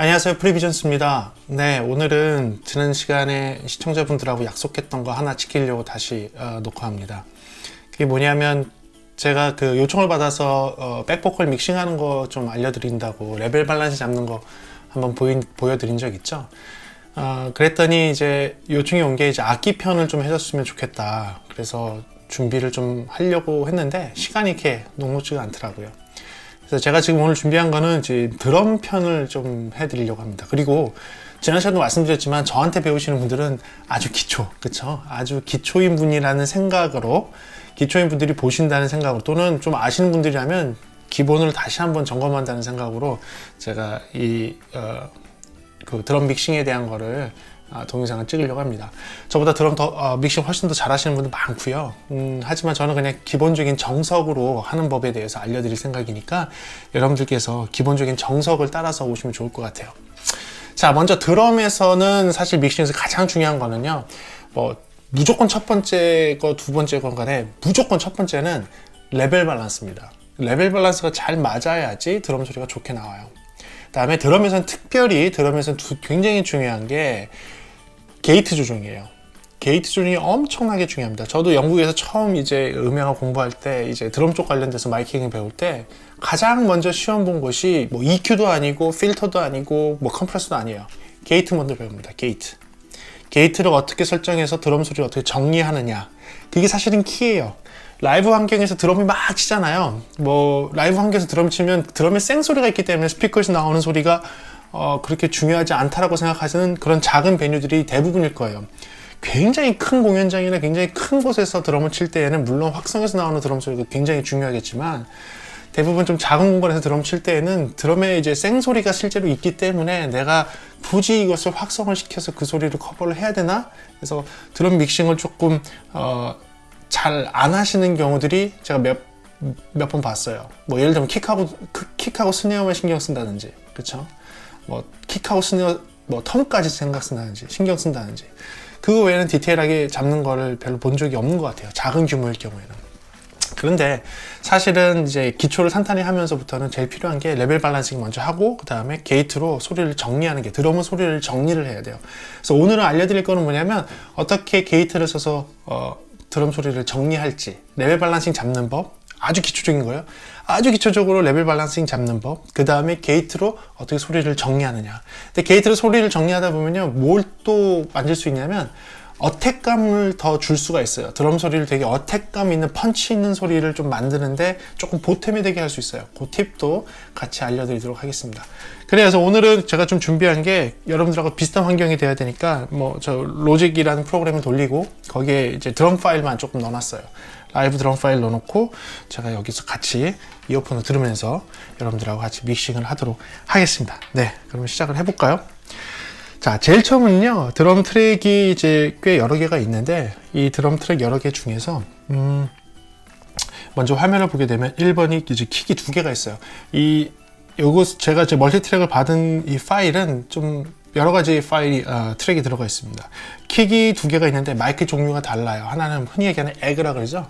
안녕하세요. 프리비전스입니다. 네, 오늘은 지난 시간에 시청자분들하고 약속했던 거 하나 지키려고 다시 어, 녹화합니다. 그게 뭐냐면 제가 그 요청을 받아서 어, 백보컬 믹싱하는 거 좀 알려드린다고 레벨 밸런스 잡는 거 한번 보인, 보여드린 적 있죠. 어, 그랬더니 이제 요청이 온 게 이제 악기 편을 좀 해줬으면 좋겠다. 그래서 준비를 좀 하려고 했는데 시간이 이렇게 녹록지가 않더라고요. 그래서 제가 지금 오늘 준비한 거는 이제 드럼 편을 좀 해드리려고 합니다. 그리고 지난 시간도 말씀드렸지만 저한테 배우시는 분들은 아주 기초, 그쵸? 아주 기초인 분이라는 생각으로 기초인 분들이 보신다는 생각으로 또는 좀 아시는 분들이라면 기본을 다시 한번 점검한다는 생각으로 제가 이 어, 그 드럼 믹싱에 대한 거를 아, 동영상을 찍으려고 합니다. 저보다 드럼 더 어, 믹싱 훨씬 더 잘하시는 분들 많고요. 음, 하지만 저는 그냥 기본적인 정석으로 하는 법에 대해서 알려드릴 생각이니까 여러분들께서 기본적인 정석을 따라서 오시면 좋을 것 같아요. 자, 먼저 드럼에서는 사실 믹싱에서 가장 중요한 거는요. 뭐 무조건 첫 번째 거, 두 번째 건 간에 무조건 첫 번째는 레벨 밸런스입니다. 레벨 밸런스가 잘 맞아야지 드럼 소리가 좋게 나와요. 다음에 드럼에서는 특별히 드럼에서는 두- 굉장히 중요한 게 게이트 조정이에요. 게이트 조정이 엄청나게 중요합니다. 저도 영국에서 처음 이제 음향을 공부할 때 이제 드럼 쪽 관련돼서 마이킹을 배울 때 가장 먼저 시험 본 것이 뭐 EQ도 아니고 필터도 아니고 뭐 컴프레서도 아니에요. 게이트 먼저 배웁니다. 게이트. 게이트를 어떻게 설정해서 드럼 소리를 어떻게 정리하느냐. 그게 사실은 키예요. 라이브 환경에서 드럼이 막 치잖아요. 뭐 라이브 환경에서 드럼 치면 드럼에 생 소리가 있기 때문에 스피커에서 나오는 소리가 어, 그렇게 중요하지 않다라고 생각하시는 그런 작은 베뉴들이 대부분일 거예요. 굉장히 큰 공연장이나 굉장히 큰 곳에서 드럼을 칠 때에는 물론 확성에서 나오는 드럼 소리가 굉장히 중요하겠지만 대부분 좀 작은 공간에서 드럼 칠 때에는 드럼에 이제 생소리가 실제로 있기 때문에 내가 굳이 이것을 확성을 시켜서 그 소리를 커버를 해야 되나? 그래서 드럼 믹싱을 조금 어, 잘 안 하시는 경우들이 제가 몇 몇 번 봤어요. 뭐 예를 들면 킥하고 크- 킥하고 스네어만 신경 쓴다든지, 그렇죠? 뭐 킥하고 스네어 뭐 텀까지 생각 쓴다든지 신경 쓴다든지 그거 외에는 디테일하게 잡는 거를 별로 본 적이 없는 것 같아요. 작은 규모일 경우에는. 그런데 사실은 이제 기초를 탄탄히 하면서부터는 제일 필요한 게 레벨 밸런싱 먼저 하고 그 다음에 게이트로 소리를 정리하는 게 드럼은 소리를 정리를 해야 돼요. 그래서 오늘은 알려드릴 거는 뭐냐면 어떻게 게이트를 써서 어, 드럼 소리를 정리할지 레벨 밸런싱 잡는 법 아주 기초적인 거예요. 아주 기초적으로 레벨 밸런싱 잡는 법. 그 다음에 게이트로 어떻게 소리를 정리하느냐. 근데 게이트로 소리를 정리하다 보면요, 뭘 또 만질 수 있냐면 어택감을 더 줄 수가 있어요. 드럼 소리를 되게 어택감 있는 펀치 있는 소리를 좀 만드는데 조금 보탬이 되게 할 수 있어요. 그 팁도 같이 알려드리도록 하겠습니다. 그래서 오늘은 제가 좀 준비한 게 여러분들하고 비슷한 환경이 돼야 되니까 뭐 저 로직이라는 프로그램을 돌리고 거기에 이제 드럼 파일만 조금 넣어놨어요. 라이브 드럼 파일 넣어놓고 제가 여기서 같이 이어폰을 들으면서 여러분들하고 같이 믹싱을 하도록 하겠습니다. 네, 그러면 시작을 해볼까요? 자, 제일 처음은요, 드럼 트랙이 이제 꽤 여러 개가 있는데, 이 드럼 트랙 여러 개 중에서, 음, 먼저 화면을 보게 되면 1번이 이제 킥이 두 개가 있어요. 이, 요거 제가 이제 멀티 트랙을 받은 이 파일은 좀 여러 가지 파일이, 어, 트랙이 들어가 있습니다. 킥이 두 개가 있는데 마이크 종류가 달라요. 하나는 흔히 얘기하는 에그라 그러죠.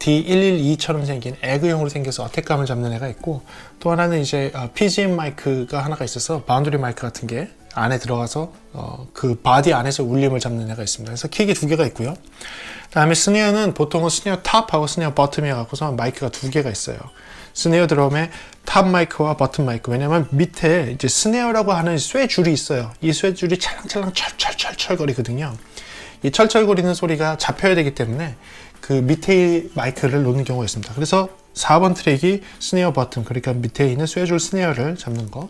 D112처럼 생긴 에그형으로 생겨서 어택감을 잡는 애가 있고 또 하나는 이제 어, PGM 마이크가 하나가 있어서 바운드리 마이크 같은 게 안에 들어가서 어, 그 바디 안에서 울림을 잡는 애가 있습니다. 그래서 킥이 두 개가 있고요. 그다음에 스네어는 보통은 스네어 탑하고 스네어 버튼이 갖고서 마이크가 두 개가 있어요. 스네어 드럼에 탑 마이크와 버튼 마이크. 왜냐면 밑에 이제 스네어라고 하는 쇠 줄이 있어요. 이 쇠 줄이 찰랑찰랑 철철철철 거리거든요. 이 철철거리는 소리가 잡혀야 되기 때문에 그 밑에 마이크를 놓는 경우가 있습니다. 그래서 4번 트랙이 스네어 버튼, 그러니까 밑에 있는 쇠줄 스네어를 잡는 거.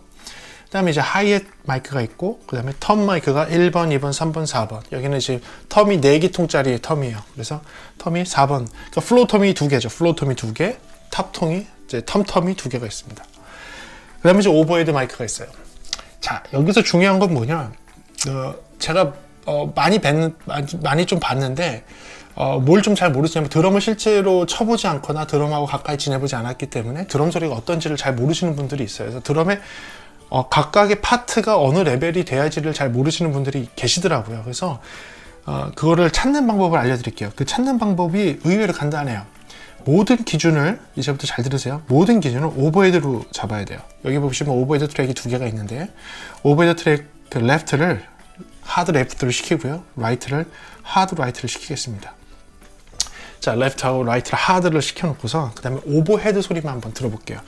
그 다음에 이제 하이햇 마이크가 있고, 그 다음에 텀 마이크가 1번, 2번, 3번, 4번. 여기는 이제 텀이 4기통짜리 텀이에요. 그래서 텀이 4번. 그러니까 플로우 텀이 두 개죠. 플로우 텀이 두 개, 탑통이, 이제 텀텀이 두 개가 있습니다. 그 다음에 이제 오버헤드 마이크가 있어요. 자, 여기서 중요한 건 뭐냐. 어, 제가 어, 많이 뵀는, 많이, 좀 봤는데, 어, 뭘 좀 잘 모르시냐면 드럼을 실제로 쳐보지 않거나 드럼하고 가까이 지내보지 않았기 때문에 드럼 소리가 어떤지를 잘 모르시는 분들이 있어요. 그래서 드럼의 어, 각각의 파트가 어느 레벨이 돼야지를 잘 모르시는 분들이 계시더라고요. 그래서 어, 그거를 찾는 방법을 알려드릴게요. 그 찾는 방법이 의외로 간단해요. 모든 기준을 이제부터 잘 들으세요. 모든 기준을 오버헤드로 잡아야 돼요. 여기 보시면 오버헤드 트랙이 두 개가 있는데 오버헤드 트랙 그 레프트를 하드 레프트를 시키고요. 라이트를 하드 라이트를 시키겠습니다. 자, 레프트하고 라이트를 하드를 시켜놓고서 그 다음에 오버헤드 소리만 한번 들어볼게요.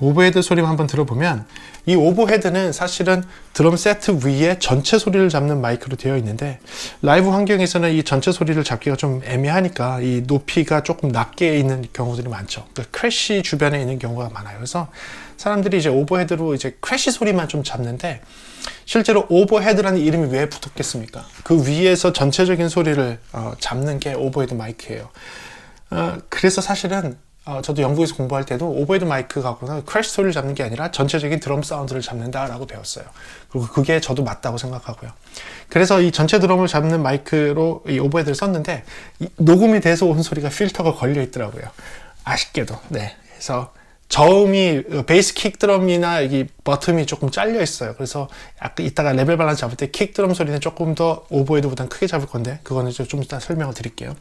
오버헤드 소리만 한번 들어보면 이 오버헤드는 사실은 드럼 세트 위에 전체 소리를 잡는 마이크로 되어 있는데 라이브 환경에서는 이 전체 소리를 잡기가 좀 애매하니까 이 높이가 조금 낮게 있는 경우들이 많죠. 그러니까 크래쉬 주변에 있는 경우가 많아요. 그래서 사람들이 이제 오버헤드로 이제 크래쉬 소리만 좀 잡는데 실제로 오버헤드라는 이름이 왜 붙었겠습니까? 그 위에서 전체적인 소리를 어, 잡는 게 오버헤드 마이크예요. 어, 그래서 사실은 어, 저도 영국에서 공부할 때도 오버헤드 마이크 갖고는 크래쉬 소리를 잡는 게 아니라 전체적인 드럼 사운드를 잡는다라고 배웠어요. 그리고 그게 저도 맞다고 생각하고요. 그래서 이 전체 드럼을 잡는 마이크로 이 오버헤드를 썼는데 녹음이 돼서 온 소리가 필터가 걸려 있더라고요. 아쉽게도. 네. 그래서 저음이 베이스 킥 드럼이나 여기 버튼이 조금 잘려 있어요. 그래서 아까 이따가 레벨 발란스 잡을 때 킥 드럼 소리는 조금 더 오버헤드보다는 크게 잡을 건데 그거는 좀 이따 설명을 드릴게요.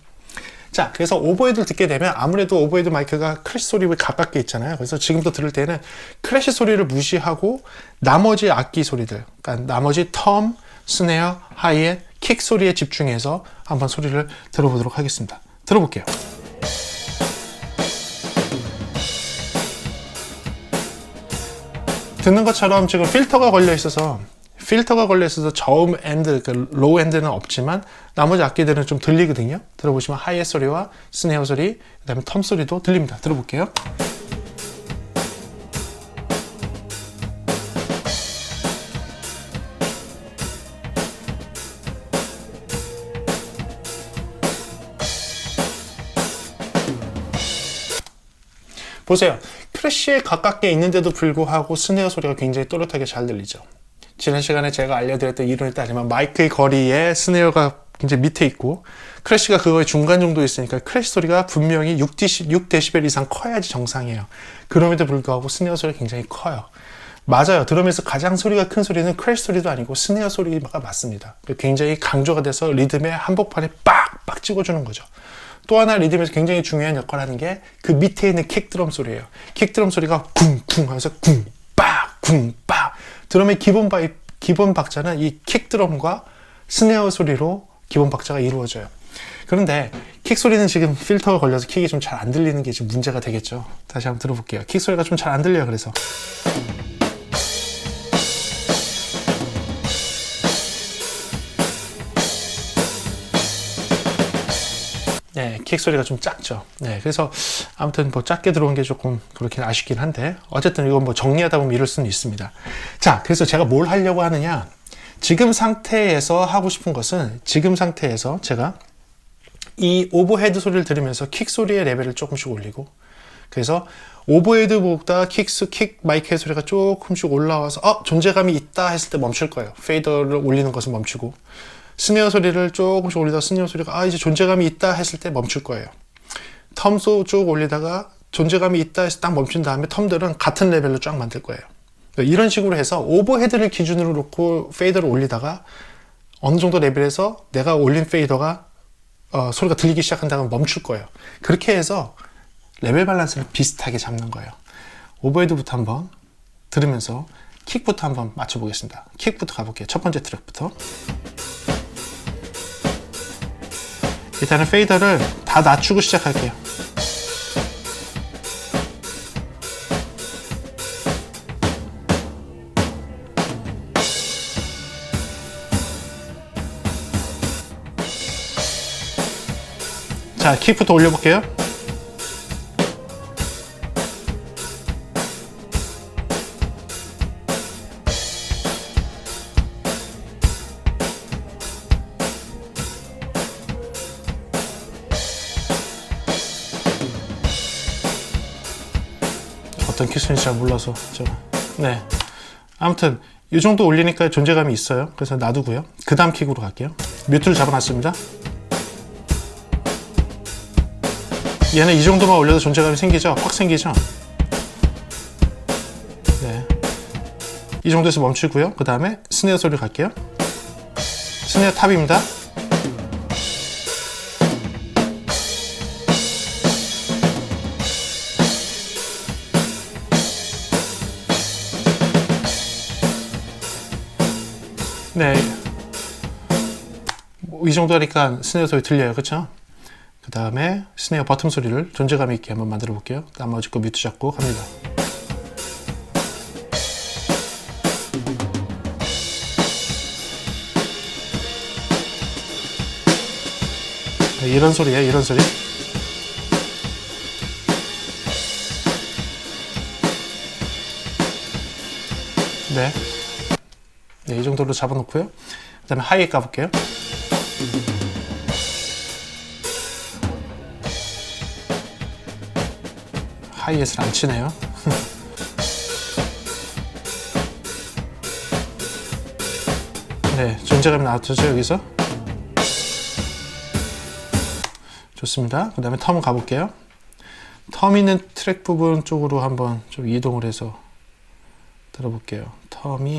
자, 그래서 오버헤드를 듣게 되면 아무래도 오버헤드 마이크가 크래쉬 소리에 가깝게 있잖아요. 그래서 지금부터 들을 때는 크래쉬 소리를 무시하고 나머지 악기 소리들, 그러니까 나머지 텀, 스네어, 하이햇, 킥 소리에 집중해서 한번 소리를 들어보도록 하겠습니다. 들어볼게요. 듣는 것처럼 지금 필터가 걸려 있어서 필터가 걸려 있어서 저음 엔드, 그 로우 엔드는 없지만 나머지 악기들은 좀 들리거든요. 들어보시면 하이햇 소리와 스네어 소리, 그다음에 텀 소리도 들립니다. 들어볼게요. 보세요. 크래쉬에 가깝게 있는데도 불구하고 스네어 소리가 굉장히 또렷하게 잘 들리죠. 지난 시간에 제가 알려드렸던 이론을 따지면 마이크의 거리에 스네어가 굉장히 밑에 있고 크래쉬가 그거의 중간 정도에 있으니까 크래쉬 소리가 분명히 6데시벨 이상 커야지 정상이에요. 그럼에도 불구하고 스네어 소리가 굉장히 커요. 맞아요. 드럼에서 가장 소리가 큰 소리는 크래쉬 소리도 아니고 스네어 소리가 맞습니다. 굉장히 강조가 돼서 리듬의 한복판에 빡빡 찍어주는 거죠. 또 하나 리듬에서 굉장히 중요한 역할을 하는 게 그 밑에 있는 킥드럼 소리예요. 킥드럼 소리가 쿵쿵 하면서 쿵빡 쿵빡 드럼의 기본 바 기본 박자는 이 킥 드럼과 스네어 소리로 기본 박자가 이루어져요. 그런데 킥 소리는 지금 필터가 걸려서 킥이 좀 잘 안 들리는 게 지금 문제가 되겠죠. 다시 한번 들어볼게요. 킥 소리가 좀 잘 안 들려요. 그래서. 네, 킥 소리가 좀 작죠. 네, 그래서 아무튼 뭐 작게 들어온 게 조금 그렇긴 아쉽긴 한데 어쨌든 이건 뭐 정리하다 보면 이럴 수는 있습니다. 자, 그래서 제가 뭘 하려고 하느냐? 지금 상태에서 하고 싶은 것은 지금 상태에서 제가 이 오버헤드 소리를 들으면서 킥 소리의 레벨을 조금씩 올리고 그래서 오버헤드보다 킥스 킥 마이크의 소리가 조금씩 올라와서 어 존재감이 있다 했을 때 멈출 거예요. 페이더를 올리는 것은 멈추고 스네어 소리를 조금씩 올리다 스네어 소리가 아 이제 존재감이 있다 했을 때 멈출 거예요. 텀소 쭉 올리다가 존재감이 있다 해서 딱 멈춘 다음에 텀들은 같은 레벨로 쫙 만들 거예요. 이런 식으로 해서 오버헤드를 기준으로 놓고 페이더를 올리다가 어느 정도 레벨에서 내가 올린 페이더가 어, 소리가 들리기 시작한다면 멈출 거예요. 그렇게 해서 레벨 밸런스를 비슷하게 잡는 거예요. 오버헤드부터 한번 들으면서 킥부터 한번 맞춰보겠습니다. 킥부터 가볼게요. 첫 번째 트랙부터. 일단은 페이더를 다 낮추고 시작할게요. 자, 킥부터 올려볼게요. 어떤 키스인지 잘 몰라서 제가 네. 아무튼 이 정도 올리니까 존재감이 있어요. 그래서 놔두고요. 그 다음 킥으로 갈게요. 뮤트를 잡아놨습니다. 얘는 이 정도만 올려도 존재감이 생기죠? 확 생기죠? 네. 이 정도에서 멈추고요. 그 다음에 스네어 소리 갈게요. 스네어 탑입니다 정도 하니까 스네어 소리 들려요. 그쵸? 그 다음에 스네어 버튼 소리를 존재감 있게 한번 만들어 볼게요. 나머지 거 뮤트 잡고 갑니다. 네, 이런 소리예요. 이런 소리. 네. 네, 이 정도로 잡아놓고요. 그 다음에 하이에 까볼게요. 하이에서 안 치네요. 네, 존재감이 나왔죠, 여기서? 좋습니다. 그 다음에 텀 가볼게요. 텀 있는 트랙 부분 쪽으로 한번 좀 이동을 해서 들어볼게요. 텀이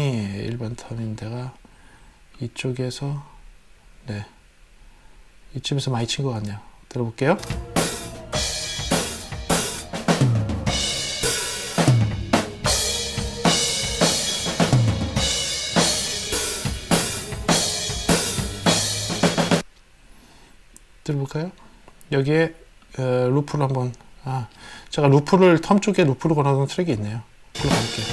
일반 텀인데가 이쪽에서 네 이쯤에서 많이 친 것 같네요. 들어볼게요. 들어볼까요? 여기에 어, 루프를 한번 아 제가 루프를 텀 쪽에 루프를 걸어놓은 트랙이 있네요. 그걸 가볼게요.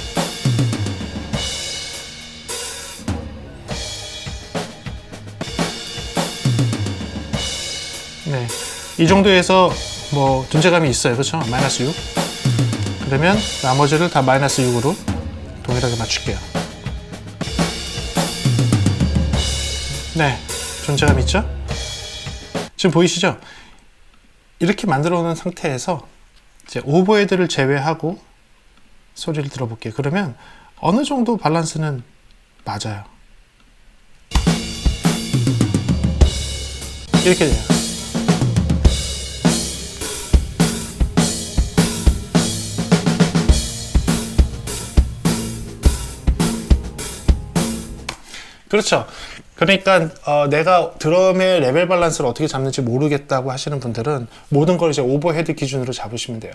네, 이 정도에서 뭐 존재감이 있어요, 그렇죠? 마이너스 6. 그러면 나머지를 다 마이너스 6으로 동일하게 맞출게요. 네, 존재감 있죠? 지금 보이시죠? 이렇게 만들어 놓은 상태에서 이제 오버헤드를 제외하고 소리를 들어볼게요. 그러면 어느 정도 밸런스는 맞아요. 이렇게 돼요. 그렇죠. 그러니까 어, 내가 드럼의 레벨 밸런스를 어떻게 잡는지 모르겠다고 하시는 분들은 모든 걸 이제 오버헤드 기준으로 잡으시면 돼요.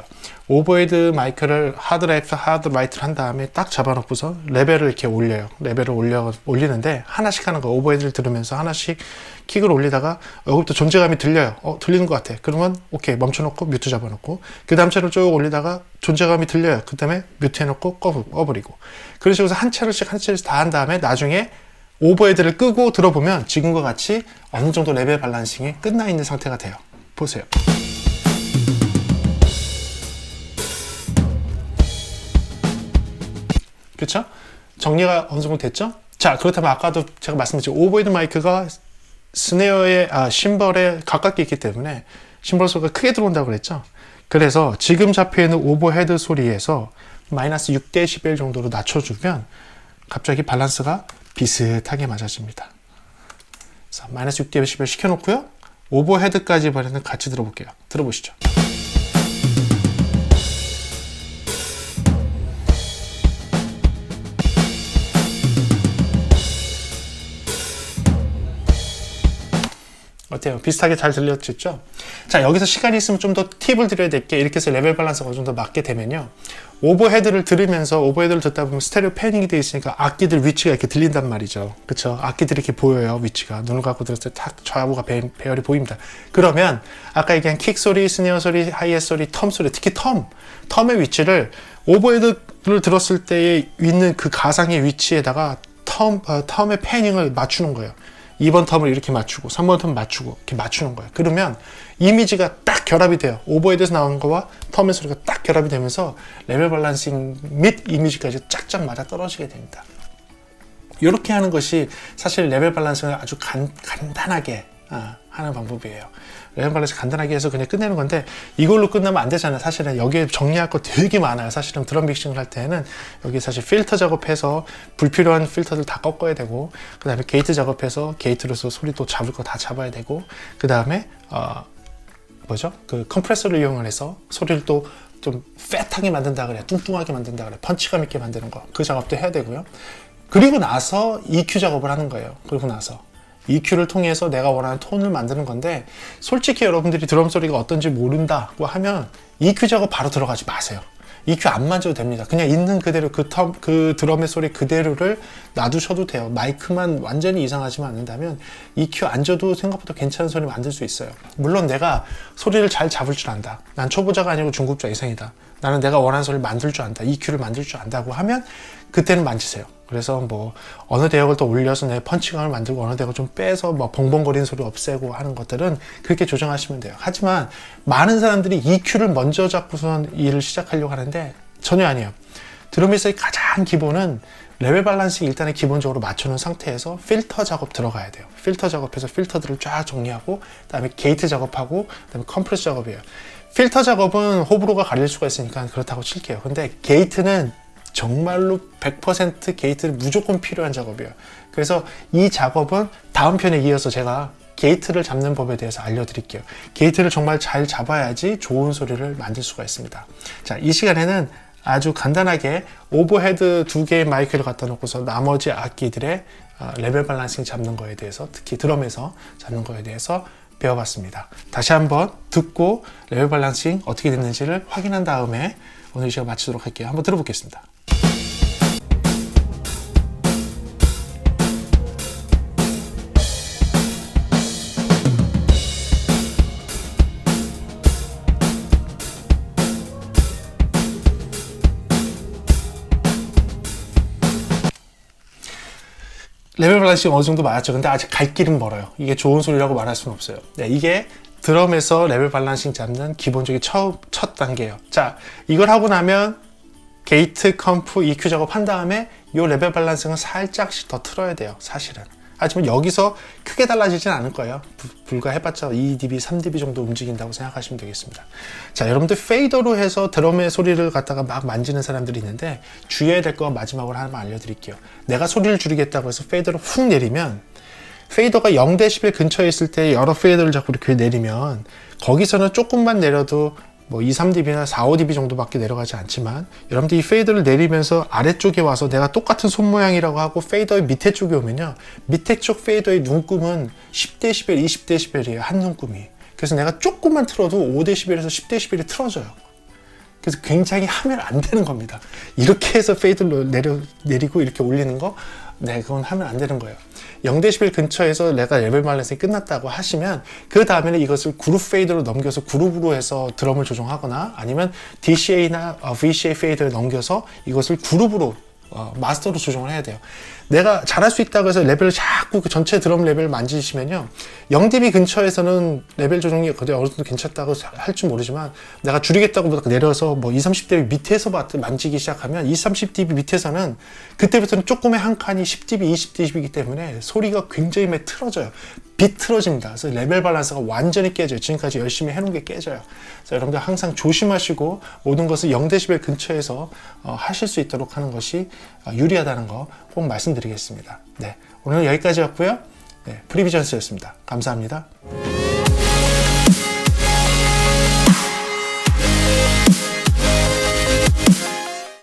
오버헤드 마이크를 하드 레프트, 하드 라이트를 한 다음에 딱 잡아놓고서 레벨을 이렇게 올려요. 레벨을 올려 올리는데 하나씩 하는 거 오버헤드를 들으면서 하나씩 킥을 올리다가 여기부터 존재감이 들려요. 어 들리는 것 같아. 그러면 오케이 멈춰놓고 뮤트 잡아놓고 그 다음 차를 쭉 올리다가 존재감이 들려요. 그 다음에 뮤트 해놓고 꺼, 꺼버리고 식으로 한 차를씩 한 차를씩 다 한 다음에 나중에 오버헤드를 끄고 들어보면 지금과 같이 어느 정도 레벨 밸런싱이 끝나 있는 상태가 돼요. 보세요. 그렇죠? 정리가 어느 정도 됐죠? 자, 그렇다면 아까도 제가 말씀드렸죠. 오버헤드 마이크가 스네어의 아, 심벌에 가깝게 있기 때문에 심벌 소리가 크게 들어온다고 그랬죠. 그래서 지금 잡혀 있는 오버헤드 소리에서 마이너스 6데시벨 정도로 낮춰주면 갑자기 밸런스가 비슷하게 맞아집니다. 자, 마이너스 6dB 시켜놓고요. 오버헤드까지 버리는 같이 들어볼게요. 들어보시죠. 어때요? 비슷하게 잘 들렸죠? 자, 여기서 시간이 있으면 좀 더 팁을 드려야 될 게 이렇게 해서 레벨 밸런스가 어느 정도 맞게 되면요. 오버헤드를 들으면서 오버헤드를 듣다 보면 스테레오 패닝이 되어 있으니까 악기들 위치가 이렇게 들린단 말이죠. 그쵸? 악기들이 이렇게 보여요, 위치가. 눈을 감고 들었을 때 탁 좌우가 배, 배열이 보입니다. 그러면 아까 얘기한 킥 소리, 스네어 소리, 하이햇 소리, 텀 소리, 특히 텀, 텀의 위치를 오버헤드를 들었을 때에 있는 그 가상의 위치에다가 텀, 어, 텀의 패닝을 맞추는 거예요. 2번 텀을 이렇게 맞추고 3번 텀 맞추고 이렇게 맞추는 거예요. 그러면 이미지가 딱 결합이 돼요. 오버헤드에서 나온 거와 텀의 소리가 딱 결합이 되면서 레벨 밸런싱 및 이미지까지 짝짝 맞아 떨어지게 됩니다. 이렇게 하는 것이 사실 레벨 밸런싱을 아주 간, 간단하게 아, 하는 방법이에요. 밸런스 간단하게 해서 그냥 끝내는 건데 이걸로 끝나면 안 되잖아요. 사실은 여기에 정리할 거 되게 많아요. 사실은 드럼 믹싱을 할 때는 여기 사실 필터 작업해서 불필요한 필터들 다 꺾어야 되고 그 다음에 게이트 작업해서 게이트로서 소리 또 잡을 거 다 잡아야 되고 그 다음에 어, 뭐죠? 그 컴프레서를 이용을 해서 소리를 또좀 팻하게 만든다 그래 뚱뚱하게 만든다 그래 펀치감 있게 만드는 거 그 작업도 해야 되고요 그리고 나서 EQ 작업을 하는 거예요 그리고 나서 EQ를 통해서 내가 원하는 톤을 만드는 건데 솔직히 여러분들이 드럼 소리가 어떤지 모른다고 하면 EQ 작업 바로 들어가지 마세요 EQ 안 만져도 됩니다. 그냥 있는 그대로 그, 텀, 그 드럼의 소리 그대로를 놔두셔도 돼요. 마이크만 완전히 이상하지만 않는다면 EQ 안 줘도 생각보다 괜찮은 소리 만들 수 있어요. 물론 내가 소리를 잘 잡을 줄 안다. 난 초보자가 아니고 중급자 이상이다. 나는 내가 원하는 소리를 만들 줄 안다. EQ를 만들 줄 안다고 하면 그때는 만지세요. 그래서 뭐 어느 대역을 더 올려서 내 펀치감을 만들고 어느 대역을 좀 빼서 뭐 벙벙거리는 소리 없애고 하는 것들은 그렇게 조정하시면 돼요. 하지만 많은 사람들이 EQ를 먼저 잡고선 일을 시작하려고 하는데 전혀 아니에요. 드럼에서의 가장 기본은 레벨 밸런싱 일단은 기본적으로 맞춰놓은 상태에서 필터 작업 들어가야 돼요. 필터 작업해서 필터들을 쫙 정리하고 그다음에 게이트 작업하고 그다음에 컴프레스 작업이에요. 필터 작업은 호불호가 갈릴 수가 있으니까 그렇다고 칠게요. 근데 게이트는 정말로 100% 게이트는 무조건 필요한 작업이에요. 그래서 이 작업은 다음 편에 이어서 제가 게이트를 잡는 법에 대해서 알려드릴게요. 게이트를 정말 잘 잡아야지 좋은 소리를 만들 수가 있습니다. 자, 이 시간에는 아주 간단하게 오버헤드 두 개의 마이크를 갖다 놓고서 나머지 악기들의 어, 레벨 밸런싱 잡는 거에 대해서 특히 드럼에서 잡는 거에 대해서 배워봤습니다. 다시 한번 듣고 레벨 밸런싱 어떻게 됐는지를 확인한 다음에 오늘 이 시간 마치도록 할게요. 한번 들어보겠습니다. 레벨 밸런싱 어느 정도 맞았죠. 근데 아직 갈 길은 멀어요. 이게 좋은 소리라고 말할 수는 없어요. 네, 이게 드럼에서 레벨 밸런싱 잡는 기본적인 첫, 첫 단계예요. 자, 이걸 하고 나면 게이트, 컴프, EQ 작업한 다음에 이 레벨 밸런싱을 살짝씩 더 틀어야 돼요. 사실은. 하지만 여기서 크게 달라지진 않을 거예요. 부- 불과 해봤자 2dB, 3dB 정도 움직인다고 생각하시면 되겠습니다. 자, 여러분들 페이더로 해서 드럼의 소리를 갖다가 막 만지는 사람들이 있는데 주의해야 될거 마지막으로 하나만 알려드릴게요. 내가 소리를 줄이겠다고 해서 페이더를 훅 내리면 페이더가 0dB 근처에 있을 때 여러 페이더를 자꾸 이렇게 내리면 거기서는 조금만 내려도 뭐 2, 3dB나 4, 5dB 정도밖에 내려가지 않지만 여러분들 이 페이더를 내리면서 아래쪽에 와서 내가 똑같은 손 모양이라고 하고 페이더의 밑에 쪽에 오면요. 밑에 쪽 페이더의 눈금은 10dB, 20dB이에요 한 눈금이. 그래서 내가 조금만 틀어도 5dB에서 10dB이 틀어져요. 그래서 굉장히 하면 안 되는 겁니다. 이렇게 해서 페이드를 내려, 내리고 이렇게 올리는 거, 네, 그건 하면 안 되는 거예요. 0dB 근처에서 내가 레벨 밸런싱이 끝났다고 하시면, 그 다음에는 이것을 그룹 페이드로 넘겨서 그룹으로 해서 드럼을 조정하거나 아니면 DCA나 어, VCA 페이드를 넘겨서 이것을 그룹으로 어, 마스터로 조정을 해야 돼요. 내가 잘할 수 있다고 해서 레벨을 자꾸 그 전체 드럼 레벨을 만지시면요. 0dB 근처에서는 레벨 조정이 어느 정도 괜찮다고 할 줄 모르지만 내가 줄이겠다고 막 내려서 뭐 2, 30dB 밑에서 만지기 시작하면 2, 30dB 밑에서는 그때부터는 조금의 한 칸이 10dB, 20dB이기 때문에 소리가 굉장히 틀어져요. 비틀어집니다. 그래서 레벨 밸런스가 완전히 깨져요. 지금까지 열심히 해놓은 게 깨져요. 그래서 여러분들 항상 조심하시고 모든 것을 0dB 근처에서 어, 하실 수 있도록 하는 것이 어, 유리하다는 거 꼭 말씀 드리겠습니다. 네, 오늘 여기까지였고요. 네, 프리비전스였습니다. 감사합니다.